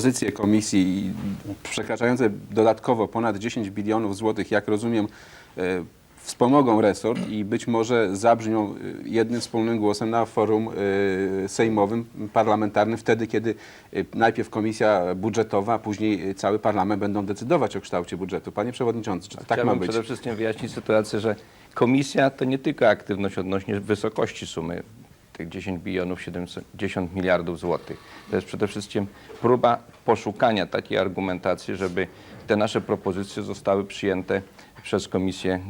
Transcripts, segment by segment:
pozycje komisji przekraczające dodatkowo ponad 10 bilionów złotych, jak rozumiem, e, wspomogą resort i być może zabrzmią e, jednym wspólnym głosem na forum e, sejmowym, parlamentarnym, wtedy, kiedy najpierw komisja budżetowa, a później cały parlament będą decydować o kształcie budżetu. Panie Przewodniczący, czy to tak ma być? przede wszystkim wyjaśnić sytuację, że komisja to nie tylko aktywność odnośnie wysokości sumy tych 10 bilionów 70 miliardów złotych. To jest przede wszystkim próba poszukania takiej argumentacji, żeby te nasze propozycje zostały przyjęte przez Komisję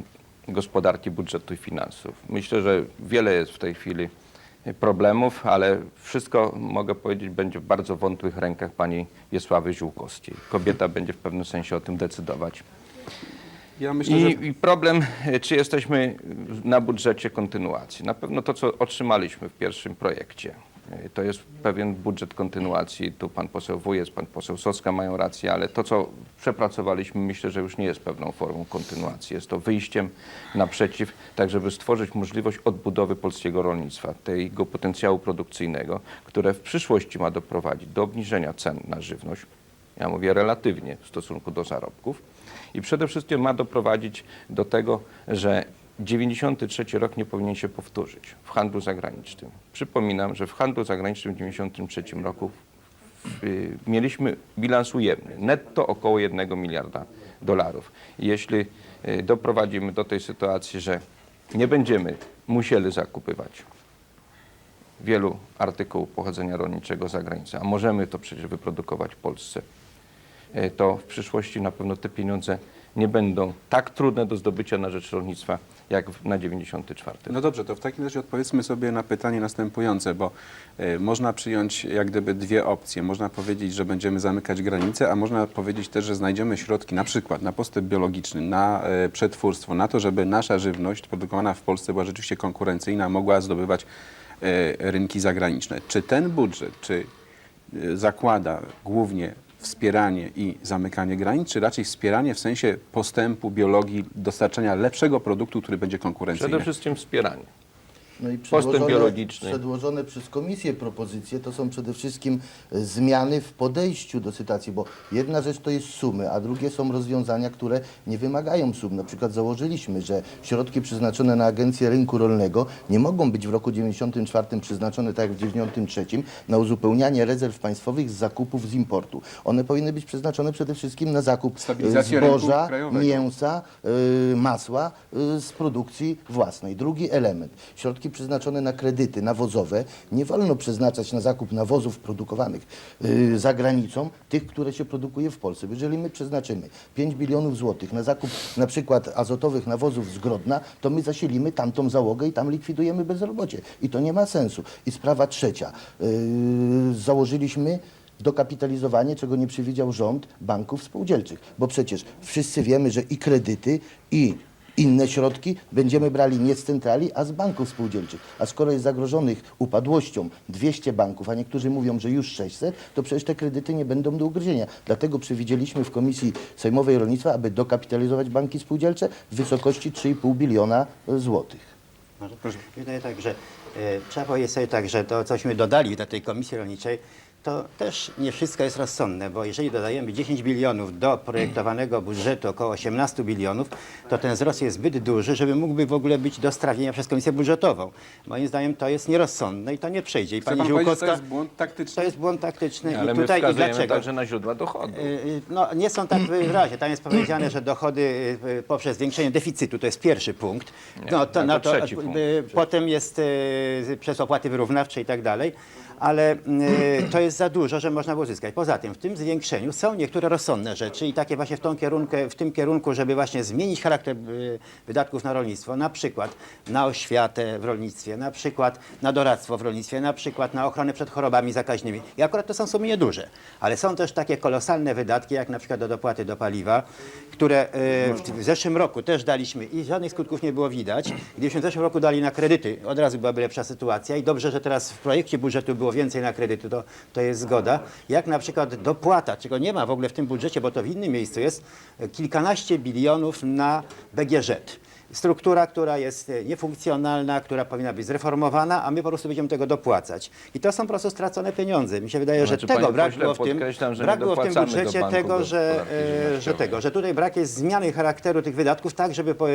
Gospodarki, Budżetu i Finansów. Myślę, że wiele jest w tej chwili problemów, ale wszystko, mogę powiedzieć, będzie w bardzo wątłych rękach pani Wiesławy Ziółkowskiej. Kobieta będzie w pewnym sensie o tym decydować. Ja myślę, że I, I problem, e, czy jesteśmy na budżecie kontynuacji. Na pewno to, co otrzymaliśmy w pierwszym projekcie, e, to jest pewien budżet kontynuacji. Tu pan poseł Wujec, pan poseł Soska mają rację, ale to, co przepracowaliśmy, myślę, że już nie jest pewną formą kontynuacji. Jest to wyjściem naprzeciw, tak żeby stworzyć możliwość odbudowy polskiego rolnictwa, tego potencjału produkcyjnego, które w przyszłości ma doprowadzić do obniżenia cen na żywność. Ja mówię relatywnie w stosunku do zarobków. I przede wszystkim ma doprowadzić do tego, że 93 rok nie powinien się powtórzyć w handlu zagranicznym. Przypominam, że w handlu zagranicznym w 93 roku y, mieliśmy bilans ujemny, netto około 1 miliarda dolarów. Jeśli y, doprowadzimy do tej sytuacji, że nie będziemy musieli zakupywać wielu artykułów pochodzenia rolniczego za granicą, a możemy to przecież wyprodukować w Polsce, to w przyszłości na pewno te pieniądze nie będą tak trudne do zdobycia na rzecz rolnictwa, jak na 94. No dobrze, to w takim razie odpowiedzmy sobie na pytanie następujące, bo e, można przyjąć jak gdyby dwie opcje. Można powiedzieć, że będziemy zamykać granice, a można powiedzieć też, że znajdziemy środki na przykład na postęp biologiczny, na e, przetwórstwo, na to, żeby nasza żywność produkowana w Polsce była rzeczywiście konkurencyjna, mogła zdobywać e, rynki zagraniczne. Czy ten budżet, czy e, zakłada głównie wspieranie i zamykanie granic, czy raczej wspieranie w sensie postępu biologii, dostarczania lepszego produktu, który będzie konkurencyjny? Przede wszystkim wspieranie. No i Postęp przedłożone- biologiczny. Przedłożone przez komisję propozycje to są przede wszystkim e, zmiany w podejściu do sytuacji, bo jedna rzecz to jest sumy, a drugie są rozwiązania, które nie wymagają sum. Na przykład założyliśmy, że środki przeznaczone na Agencję Rynku Rolnego nie mogą być w roku 94 przeznaczone tak jak w 93 na uzupełnianie rezerw państwowych z zakupów z importu. One powinny być przeznaczone przede wszystkim na zakup e, zboża, mięsa, y, masła z produkcji własnej. Drugi element. Środki przeznaczone na kredyty nawozowe nie wolno przeznaczać na zakup nawozów produkowanych y, za granicą, tych, które się produkuje w Polsce. Jeżeli my przeznaczymy 5 bilionów złotych na zakup na przykład azotowych nawozów z Grodna, to my zasilimy tamtą załogę i tam likwidujemy bezrobocie. I to nie ma sensu. I sprawa trzecia. Y, założyliśmy dokapitalizowanie, czego nie przewidział rząd banków spółdzielczych. Bo przecież wszyscy wiemy, że i kredyty, i inne środki będziemy brali nie z centrali, a z banków spółdzielczych. A skoro jest zagrożonych upadłością 200 banków, a niektórzy mówią, że już 600, to przecież te kredyty nie będą do ugryzienia. Dlatego przewidzieliśmy w Komisji Sejmowej Rolnictwa, aby dokapitalizować banki spółdzielcze w wysokości 3,5 biliona złotych. Może wydaje tak, że e, trzeba powiedzieć sobie tak, że to, cośmy dodali do tej komisji rolniczej, to też nie wszystko jest rozsądne, bo jeżeli dodajemy 10 bilionów do projektowanego budżetu około 18 bilionów, to ten wzrost jest zbyt duży, żeby mógłby w ogóle być do strawienia przez komisję budżetową. Moim zdaniem to jest nierozsądne i to nie przejdzie. I Chce pan powiedzieć, że to jest błąd taktyczny? To jest błąd taktyczny Ale i my tutaj i wskazujemy dlaczego? także na źródła dochodu. Y, y, No, nie są tak wyraźnie. Tam jest powiedziane, że dochody y, poprzez zwiększenie deficytu to jest pierwszy punkt. No, to no, trzeci punkt. Potem jest y, przez opłaty wyrównawcze i tak dalej. Ale y, to jest za dużo, że można było zyskać. Poza tym w tym zwiększeniu są niektóre rozsądne rzeczy i takie właśnie w, tą kierunku, w tym kierunku, żeby właśnie zmienić charakter y, wydatków na rolnictwo. Na przykład na oświatę w rolnictwie, na przykład na doradztwo w rolnictwie, na przykład na ochronę przed chorobami zakaźnymi. I akurat to są sumy nieduże. Ale są też takie kolosalne wydatki, jak na przykład do dopłaty do paliwa, które y, w zeszłym roku też daliśmy i żadnych skutków nie było widać. Gdybyśmy w zeszłym roku dali na kredyty, od razu byłaby lepsza sytuacja i dobrze, że teraz w projekcie budżetu było więcej na kredyty, to, to jest zgoda. Jak na przykład dopłata, czego nie ma w ogóle w tym budżecie, bo to w innym miejscu jest, y, kilkanaście bilionów na BGŻ. Struktura, która jest e, niefunkcjonalna, która powinna być zreformowana, a my po prostu będziemy tego dopłacać. I to są po prostu stracone pieniądze. Mi się wydaje, Znaczy, że tego brak było w tym, brak było w tym budżecie tego, że, e, że tego, że tutaj brak jest zmiany charakteru tych wydatków tak, żeby po, e,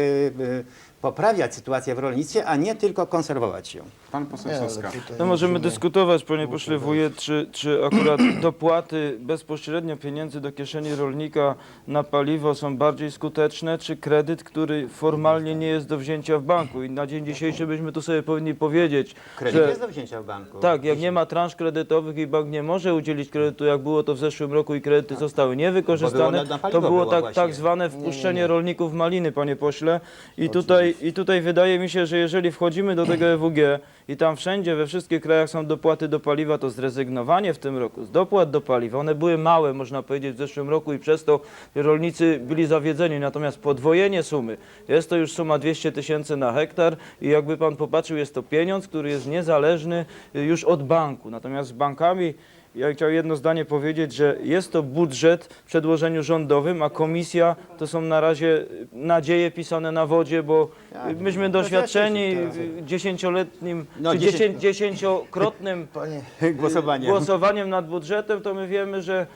poprawiać sytuację w rolnictwie, a nie tylko konserwować ją. Pan poseł Soska. No możemy dyskutować, panie pośle wójt, czy, czy akurat dopłaty bezpośrednio pieniędzy do kieszeni rolnika na paliwo są bardziej skuteczne, czy kredyt, który formalnie nie jest do wzięcia w banku. I na dzień dzisiejszy byśmy tu sobie powinni powiedzieć, Kredyt że jest do wzięcia w banku. tak, jak nie ma transz kredytowych i bank nie może udzielić kredytu, jak było to w zeszłym roku i kredyty zostały niewykorzystane, było na to było było tak, właśnie. tak zwane wpuszczenie rolników w maliny, panie pośle. I tutaj, I tutaj wydaje mi się, że jeżeli wchodzimy do tego EWG i tam wszędzie, we wszystkich krajach są dopłaty do paliwa, to zrezygnowanie w tym roku z dopłat do paliwa, one były małe, można powiedzieć, w zeszłym roku i przez to rolnicy byli zawiedzeni. Natomiast podwojenie sumy, jest to już suma 200 tysięcy na hektar i jakby pan popatrzył, jest to pieniądz, który jest niezależny y, już od banku. Natomiast z bankami ja chciałem jedno zdanie powiedzieć, że jest to budżet w przedłożeniu rządowym, a komisja to są na razie nadzieje pisane na wodzie, bo y, myśmy doświadczeni dziesięcioletnim No, czy dziesię- dziesięciokrotnym Panie, Głosowanie. głosowaniem nad budżetem, to my wiemy, że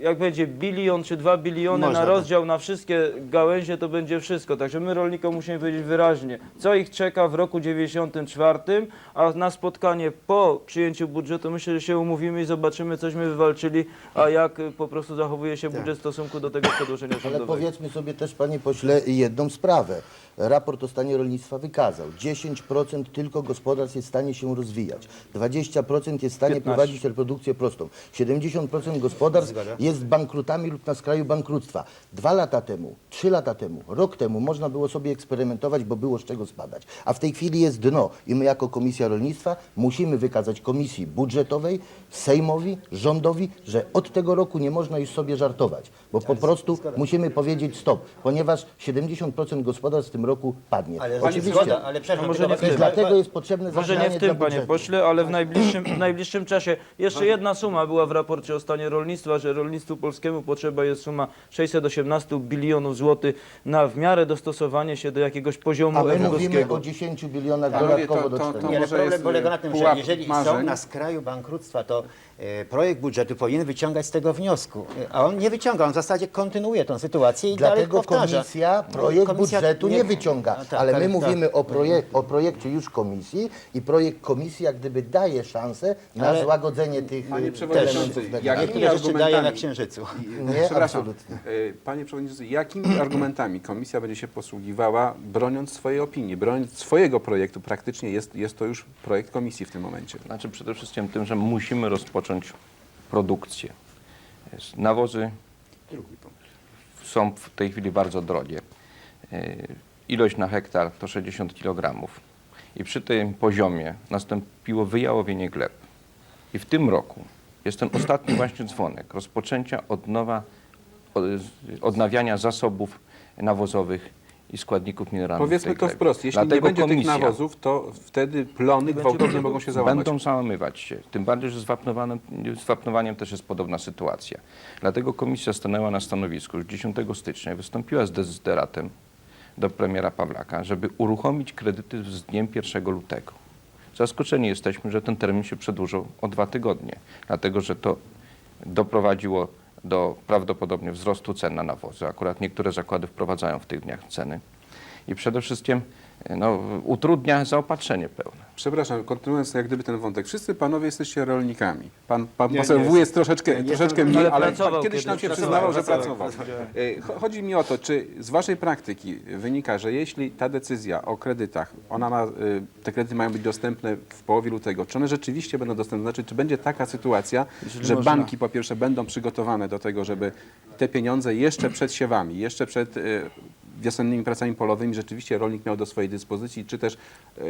jak będzie bilion czy dwa biliony Można na tak. rozdział na wszystkie gałęzie, to będzie wszystko. Także my rolnikom musimy powiedzieć wyraźnie, co ich czeka w roku 94, a na spotkanie po przyjęciu budżetu myślę, że się umówimy i zobaczymy, cośmy wywalczyli, a jak y, po prostu zachowuje się budżet w stosunku do tego przedłożenia Ale rządowego. powiedzmy sobie też, panie pośle, jedną sprawę. Raport o stanie rolnictwa wykazał, 10% tylko gospodarstw jest w stanie się rozwijać, 20% jest w stanie 15. prowadzić reprodukcję prostą, 70% gospodarstw Zgoda. jest bankrutami lub na skraju bankructwa. Dwa lata temu, trzy lata temu, rok temu można było sobie eksperymentować, bo było z czego spadać. A w tej chwili jest dno i my jako Komisja Rolnictwa musimy wykazać Komisji Budżetowej, Sejmowi, rządowi, że od tego roku nie można już sobie żartować, bo po prostu musimy powiedzieć stop, ponieważ 70% gospodarstw w tym roku padnie. Ale Oczywiście. zgoda, ale przepraszam, może tylko nie w tym. I dlatego jest potrzebne Może nie w tym, panie pośle, ale w najbliższym, w najbliższym czasie. Jeszcze jedna suma była w raporcie o stanie rolnictwa, że rolnictwu polskiemu potrzeba jest suma 618 bilionów złotych na w miarę dostosowanie się do jakiegoś poziomu A my mówimy o 10 bilionach dodatkowo to- do to- to 40. Nie, ale może problem jest, polega y, na tym, że pułap jeżeli są marzeń. na skraju bankructwa, to e, projekt budżetu powinien wyciągać z tego wniosku. E, A on nie wyciąga, on w zasadzie kontynuuje tę sytuację i dalej Dlatego powtarza. komisja No, projekt komisja budżetu nie, wyciąga, No tak, ale my tak. mówimy o, projek o projekcie już komisji i projekt komisji jak gdyby daje szansę na Ale- złagodzenie tych Panie y, przewodniczący, elementów jak- negatywnych. Niektóre rzeczy daje na argumentami- księżycu. Nie, Przepraszam, absolutnie. y, panie przewodniczący, jakimi argumentami komisja będzie się posługiwała, broniąc swojej opinii, broniąc swojego projektu? Praktycznie jest, jest to już projekt komisji w tym momencie. Znaczy przede wszystkim tym, że musimy rozpocząć produkcję. Jest- Nawozy są w tej chwili bardzo drogie. E, Ilość na hektar to 60 kg. I przy tym poziomie nastąpiło wyjałowienie gleb. I w tym roku jest ten ostatni właśnie dzwonek rozpoczęcia od nowa, od, odnawiania zasobów nawozowych i składników mineralnych. Powiedzmy to wprost, jeśli nie Dlatego będzie tych komisja- nawozów, to wtedy plony gwałtownie mogą się załamać. Będą załamywać się. Tym bardziej, że z, wapnowanym, z wapnowaniem też jest podobna sytuacja. Dlatego komisja stanęła na stanowisku już 10 stycznia i wystąpiła z dezyderatem do premiera Pawlaka, żeby uruchomić kredyty z dniem 1 lutego. Zaskoczeni jesteśmy, że ten termin się przedłużył o dwa tygodnie, dlatego że to doprowadziło do prawdopodobnie wzrostu cen na nawozy. Akurat niektóre zakłady wprowadzają w tych dniach ceny. I przede wszystkim no, utrudnia zaopatrzenie pełne. Przepraszam, kontynuując jak gdyby ten wątek. Wszyscy panowie jesteście rolnikami. Pan, pan Nie, poseł nie jest troszeczkę, Nie, troszeczkę mniej, ale ale kiedyś kiedyś. nam się przyznawał, że pracował, pracował. E, cho- Chodzi mi o to, czy z waszej praktyki wynika, że jeśli ta decyzja o kredytach, ona ma, e, te kredyty mają być dostępne w połowie lutego, czy one rzeczywiście będą dostępne? Znaczy, czy będzie taka sytuacja, że można. banki po pierwsze będą przygotowane do tego, żeby te pieniądze jeszcze przed siewami, jeszcze przed e, wiosennymi pracami polowymi rzeczywiście rolnik miał do swojej dyspozycji, czy też, e,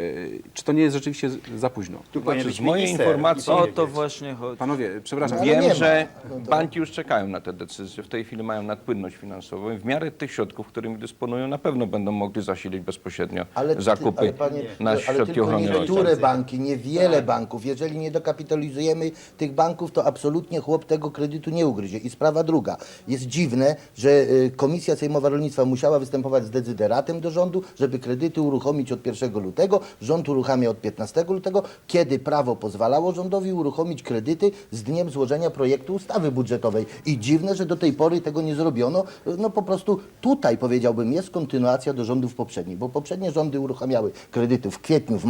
czy to nie jest rzeczywiście za późno? Tu Znaczy, z mojej minister informacji- O to właśnie chodzi. Panowie, przepraszam, Ale nie Wiem, że No to- banki już czekają na te decyzje. W tej chwili mają nadpłynność finansową i w miarę tych środków, którymi dysponują, na pewno będą mogli zasilić bezpośrednio ty- zakupy ale panie, na ale środki tylko ochrony niektóre banki, niewiele banków. Jeżeli nie dokapitalizujemy tych banków, to absolutnie chłop tego kredytu nie ugryzie. I sprawa druga. Jest dziwne, że y, Komisja Sejmowa Rolnictwa musiała występować postępować z dezyderatem do rządu, żeby kredyty uruchomić od 1 lutego. Rząd uruchamia od 15 lutego, kiedy prawo pozwalało rządowi uruchomić kredyty z dniem złożenia projektu ustawy budżetowej. I dziwne, że do tej pory tego nie zrobiono. No po prostu tutaj powiedziałbym jest kontynuacja do rządów poprzednich, bo poprzednie rządy uruchamiały kredyty w kwietniu, w maju.